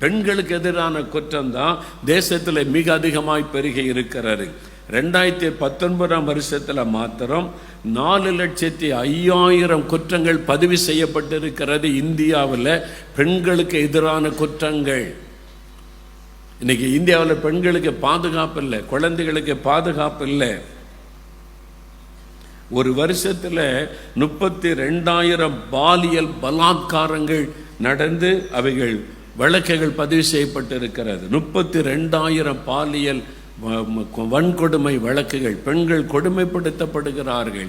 பெண்களுக்கு எதிரான குற்றம் தான் தேசத்தில் மிக அதிகமாய் பெருகி இருக்கிறது. ரெண்டாயிரத்தி பத்தொன்பதாம் வருஷத்தில் மாத்திரம் நாலு லட்சத்தி ஐயாயிரம் குற்றங்கள் பதிவு செய்யப்பட்டிருக்கிறது இந்தியாவில் பெண்களுக்கு எதிரான குற்றங்கள். இன்னைக்கு இந்தியாவில் பெண்களுக்கு பாதுகாப்பு இல்லை குழந்தைகளுக்கு பாதுகாப்பு இல்லை. ஒரு வருஷத்தில் முப்பத்தி ரெண்டாயிரம் பாலியல் பலாத்காரங்கள் நடந்து அவைகள் வழக்குகள் பதிவு செய்யப்பட்டிருக்கிறது. முப்பத்தி ரெண்டாயிரம் பாலியல் வ- வன்கொடுமை வழக்குகள் பெண்கள் கொடுமைப்படுத்தப்படுகிறார்கள்.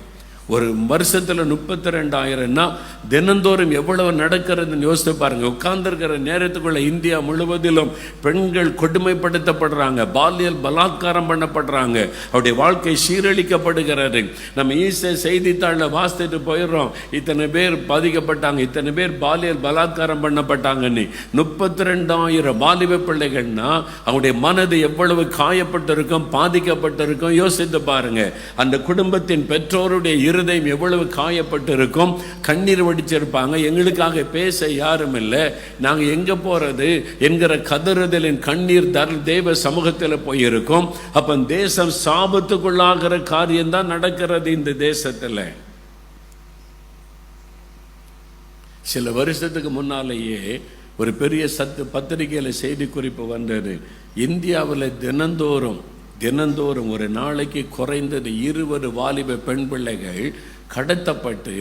ஒரு வருஷத்தில் முப்பத்தி ரெண்டாயிரம்னா தினந்தோறும் எவ்வளவு நடக்கிறதுன்னு யோசித்து பாருங்க. உட்கார்ந்துருக்கிற நேரத்துக்குள்ள இந்தியா முழுவதிலும் பெண்கள் கொடுமைப்படுத்தப்படுறாங்க பாலியல் பலாத்காரம் பண்ணப்படுறாங்க அவருடைய வாழ்க்கை சீரழிக்கப்படுகிறது. நம்ம ஈஸிய செய்தித்தாளில் வாசித்துட்டு போயிடுறோம். இத்தனை பேர் பாதிக்கப்பட்டாங்க இத்தனை பேர் பாலியல் பலாத்காரம் பண்ணப்பட்டாங்கன்னு. முப்பத்தி ரெண்டாயிரம் வாலிப பிள்ளைகள்னா அவருடைய மனது எவ்வளவு காயப்பட்டிருக்கும் பாதிக்கப்பட்டிருக்கும் யோசித்து பாருங்க. அந்த குடும்பத்தின் பெற்றோருடைய இருதயம் எவ்வளவு காயப்பட்டிருக்கும்? கண்ணீர் வடிச்சிருப்பாங்க. எங்களுக்காக பேச யாரும் இல்லை. நாங்க எங்க போறது என்கிற கதறுதலின் கண்ணீர் தர் தேவ சமூகத்தில் போயிருக்கும். அப்போ தேசம் சாபத்துக்குள்ளாகிற காரியம் தான் நடக்கிறது இந்த தேசத்துல. சில வருஷத்துக்கு முன்னாலேயே ஒரு பெரிய சத்து பத்திரிகையில் செய்தி குறிப்பு வந்தது. இந்தியாவில் தினந்தோறும் தினந்தோறும் ஒரு நாளைக்கு குறைந்தது இருபது வாலிப பெண் பிள்ளைகள் கடத்தப்பட்டு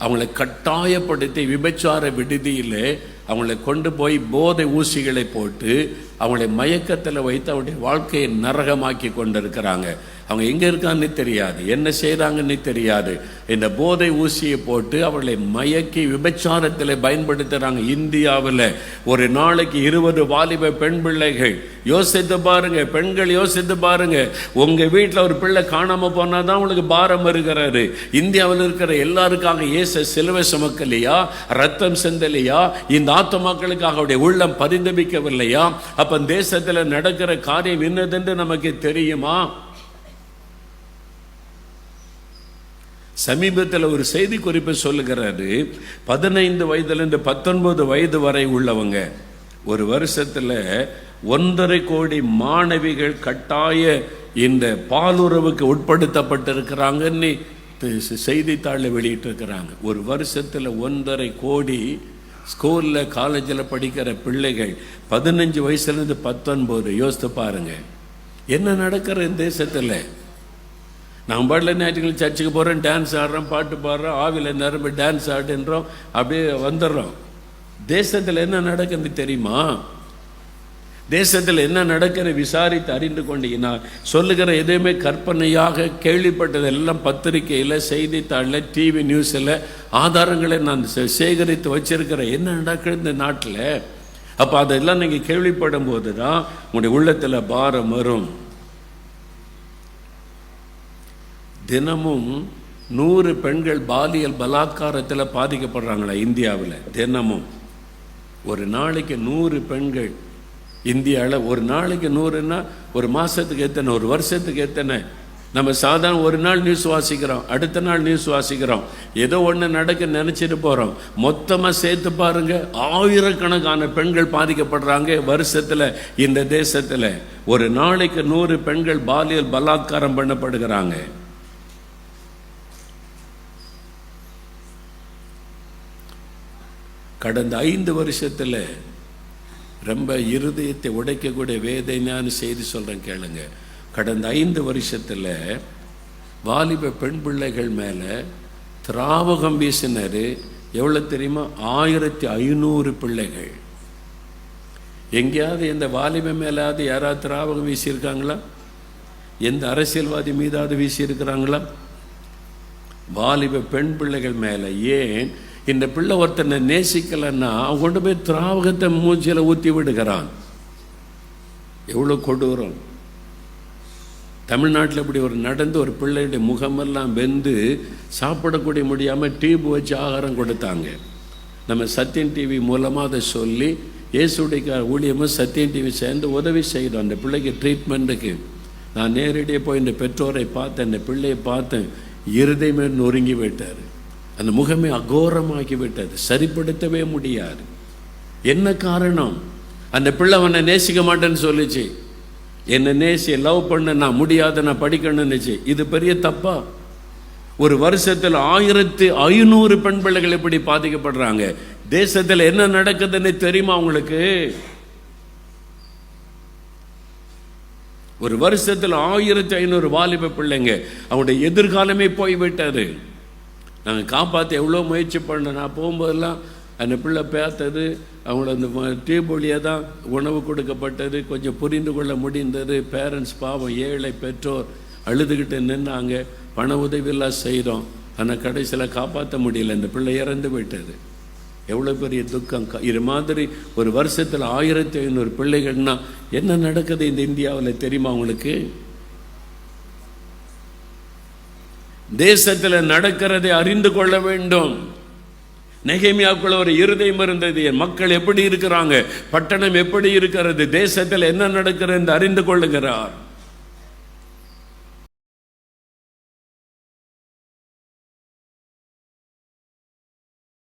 அவங்களை கட்டாயப்படுத்தி விபச்சார விடுதியில் அவங்களை கொண்டு போய் போதை ஊசிகளை போட்டு அவங்களை மயக்கத்தில் வைத்து அவருடைய வாழ்க்கையை நரகமாக்கி கொண்டிருக்கிறாங்க. அவங்க எங்கே இருக்கான்னு தெரியாது. என்ன செய்கிறாங்கன்னு தெரியாது. இந்த போதை ஊசியை போட்டு அவளை மயக்கி விபச்சாரத்தில் பயன்படுத்துகிறாங்க இந்தியாவில். ஒரு நாளைக்கு இருபது வாலிப பெண் பிள்ளைகள். யோசித்து பாருங்க பெண்கள் யோசித்து பாருங்க. உங்க வீட்டில் ஒரு பிள்ளை காணாம போனால் தான் உங்களுக்கு பாரம் இருக்கிறாரு இந்தியாவில் இருக்கிற எல்லாருக்காக இயேசு சிலுவை சுமக்கலையா? ரத்தம் செந்தலையா? இந்த ஆத்துமாக்களுக்காக அவருடைய உள்ளம் பரிந்தபிக்கவில்லையா அப்ப தேசத்தில் நடக்கிற காரியம் என்னதென்று நமக்கு தெரியுமா? சமீபத்தில் ஒரு செய்தி குறிப்பு சொல்லுகிறாரு பதினைந்து வயதுலேருந்து பத்தொன்பது வயது வரை உள்ளவங்க ஒரு வருஷத்தில் ஒன்றரை கோடி மாணவிகள் கட்டாய இந்த பாலுறவுக்கு உட்படுத்தப்பட்டிருக்கிறாங்கன்னு செய்தித்தாளில் வெளியிட்டிருக்கிறாங்க. ஒரு வருஷத்தில் ஒன்றரை கோடி ஸ்கூலில் காலேஜில் படிக்கிற பிள்ளைகள் பதினஞ்சு வயசுலேருந்து பத்தொன்பது யோசித்து பாருங்கள் என்ன நடக்கிற இந்த தேசத்தில்? நான் பாட்டில் ஞாயிற்றுக்கிழமை சர்ச்சுக்கு போகிறோம் டான்ஸ் ஆடுறோம் பாட்டு பாடுறோம் ஆவியில் நிரம்பி டான்ஸ் ஆடுன்றோம் அப்படியே வந்துடுறோம். தேசத்தில் என்ன நடக்குது தெரியுமா? தேசத்தில் என்ன நடக்கிற விசாரித்து அறிந்து கொண்டீங்கன்னா சொல்லுகிற எதுவுமே கற்பனையாக கேள்விப்பட்டதெல்லாம் பத்திரிகையில் பத்திரிக்கையில் செய்தித்தாளில் டிவி நியூஸில் ஆதாரங்களை நான் சே- சேகரித்து வச்சிருக்கிறேன். என்ன நடக்குது இந்த நாட்டில்? அப்போ அதெல்லாம் நீங்கள் கேள்விப்படும் போது தான் உங்களுடைய உள்ளத்தில் பாரம் வரும். தினமும் நூறு பெண்கள் பாலியல் பலாத்காரத்தில் பாதிக்கப்படுறாங்களா இந்தியாவில் தினமும். ஒரு நாளைக்கு நூறு பெண்கள் இந்தியாவில் ஒரு நாளைக்கு நூறுன்னா ஒரு மாதத்துக்கு எத்தனை ஒரு வருஷத்துக்கு எத்தனை? நம்ம சாதாரண ஒரு நாள் நியூஸ் வாசிக்கிறோம் அடுத்த நாள் நியூஸ் வாசிக்கிறோம். ஏதோ ஒன்று நடக்க நினச்சிட்டு போகிறோம் மொத்தமாக சேர்த்து பாருங்க ஆயிரக்கணக்கான பெண்கள் பாதிக்கப்படுறாங்க வருஷத்தில் இந்த தேசத்தில். ஒரு நாளைக்கு நூறு பெண்கள் பாலியல் பலாத்காரம் பண்ணப்படுகிறாங்க. கடந்த ஐந்து வருஷத்தில் ரொம்ப இருதயத்தை உடைக்கக்கூடிய வேதனையான செய்தி சொல்கிறேன் கேளுங்க. கடந்த ஐந்து வருஷத்தில் வாலிப பெண் பிள்ளைகள் மேலே திராவகம் வீசினார். எவ்வளோ தெரியுமா? ஆயிரத்தி ஐநூறு பிள்ளைகள். எங்கேயாவது இந்த வாலிப மேலாவது யாராவது திராவகம் வீசியிருக்காங்களா? எந்த அரசியல்வாதி மீதாவது வீசியிருக்கிறாங்களா? வாலிப பெண் பிள்ளைகள் மேலே ஏன் இந்த பிள்ளை ஒருத்தனை நேசிக்கலைன்னா அவன் கொண்டு போய் திராவகத்தை மூஞ்சியில் ஊற்றி விடுகிறான். எவ்வளோ கொடூரம். தமிழ்நாட்டில் இப்படி ஒரு நடந்து ஒரு பிள்ளையுடைய முகமெல்லாம் வெந்து சாப்பிடக்கூடிய முடியாமல் டியூப் வச்சு ஆகாரம் கொடுத்தாங்க. நம்ம சத்தியன் டிவி மூலமாக அதை சொல்லி இயேசுடைய ஊழியமும் சத்தியன் டிவி சேர்ந்து உதவி செய்கிறோம் அந்த பிள்ளைக்கு ட்ரீட்மெண்ட்டுக்கு நான் நேரடியாக போய் இந்த பெற்றோரை பார்த்தேன். இந்த பிள்ளையை பார்த்தேன். இருதயமே நொறுங்கி விட்டார் அந்த முகமே அகோரமாகிவிட்டது சரிப்படுத்தவே முடியாது. என்ன காரணம்? அந்த பிள்ளை அவனை நேசிக்க மாட்டேன்னு சொல்லுச்சு. என்னை நேசி லவ் பண்ண நான் முடியாத நான் படிக்கணும்னுச்சு இது பெரிய தப்பா? ஒரு வருஷத்தில் ஆயிரத்தி ஐநூறு பெண் பிள்ளைகள் இப்படி பாதிக்கப்படுறாங்க. தேசத்தில் என்ன நடக்குதுன்னு தெரியுமா உங்களுக்கு? ஒரு வருஷத்தில் ஆயிரத்தி ஐநூறு வாலிப பிள்ளைங்க அவங்களுடைய எதிர்காலமே போய்விட்டது. நாங்கள் காப்பாற்ற எவ்வளோ முயற்சி பண்ணோம். நான் போகும்போதெல்லாம் அந்த பிள்ளை பேத்தது அவங்கள அந்த டியூப் வழியாக தான் உணவு கொடுக்கப்பட்டது கொஞ்சம் புரிந்து கொள்ள முடிந்தது. பேரண்ட்ஸ் பாவம் ஏழை பெற்றோர் அழுதுகிட்டு நின்னாங்க. பண உதவியெல்லாம் செய்தோம். ஆனால் கடைசியில் காப்பாற்ற முடியல. இந்த பிள்ளை இறந்து விட்டது எவ்வளோ பெரிய துக்கம். இது மாதிரி ஒரு வருஷத்தில் ஆயிரத்தி ஐநூறு பிள்ளைகள்னால் என்ன நடக்குது இந்த இந்தியாவில் தெரியுமா உங்களுக்கு? தேசத்தில் நடக்கிறதை அறிந்து கொள்ள வேண்டும். நெகேமியாவுக்குள்ள ஒரு இருதயம் இருந்தது. என் மக்கள் எப்படி இருக்கிறாங்க? பட்டணம் எப்படி இருக்கிறது? தேசத்தில் என்ன நடக்கிறது என்று அறிந்து கொள்ளுகிறார்.